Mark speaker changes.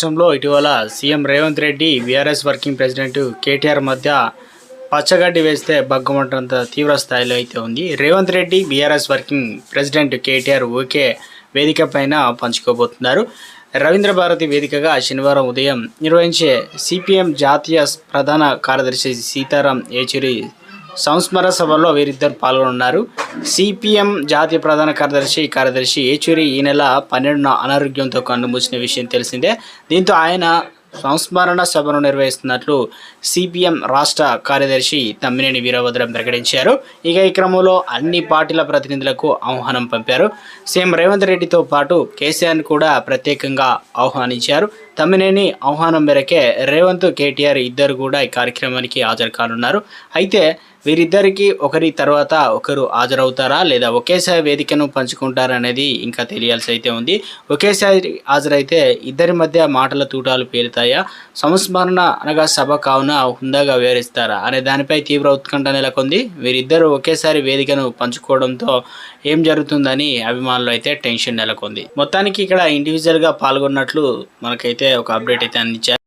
Speaker 1: రాష్ట్రంలో ఇటీవల CM Revanth Reddy BRS working president KTR మధ్య పచ్చగడ్డి వేస్తే భగ్గమంటంత తీవ్ర స్థాయిలో అయితే ఉంది. Revanth Reddy BRS working president KTR okay వేదిక పైన పంచుకోబోతున్నారు. రవీంద్ర భారతి వేదికగా శనివారం ఉదయం నిర్వహించే సిపిఎం జాతీయ ప్రధాన కార్యదర్శి సీతారాం ఏచూరి సంస్మరణ సభలో వీరిద్దరు పాల్గొన్నారు సిపిఎం జాతీయ ప్రధాన కార్యదర్శి కార్యదర్శి ఏచూరి ఈ నెల పన్నెండున అనారోగ్యంతో కన్నుమూసిన విషయం తెలిసిందే. దీంతో ఆయన సంస్మరణ సభను నిర్వహిస్తున్నట్లు సిపిఎం రాష్ట్ర కార్యదర్శి తమ్మినేని వీరభద్రం ప్రకటించారు. ఇక ఈ క్రమంలో అన్ని పార్టీల ప్రతినిధులకు ఆహ్వానం పంపారు. సీఎం రేవంత్ రెడ్డితో పాటు కేసీఆర్ని కూడా ప్రత్యేకంగా ఆహ్వానించారు. తమ్మినేని ఆహ్వానం మేరకే రేవంత్ కేటీఆర్ ఇద్దరు కూడా ఈ కార్యక్రమానికి హాజరు కానున్నారు. అయితే వీరిద్దరికి ఒకరి తర్వాత ఒకరు హాజరవుతారా లేదా ఒకేసారి వేదికను పంచుకుంటారా అనేది ఇంకా తెలియాల్సి అయితే ఉంది. ఒకేసారి హాజరైతే ఇద్దరి మధ్య మాటల తూటాలు పేలుతాయా? సంస్మరణ అనగా సభ కావున హుందాగా వివరిస్తారా అనే దానిపై తీవ్ర ఉత్కంఠ నెలకొంది. వీరిద్దరూ ఒకేసారి వేదికను పంచుకోవడంతో ఏం జరుగుతుందని అభిమానులు అయితే టెన్షన్ నెలకొంది. మొత్తానికి ఇక్కడ ఇండివిజువల్గా పాల్గొన్నట్లు మనకైతే ఒక అప్డేట్ అయితే అందించారు.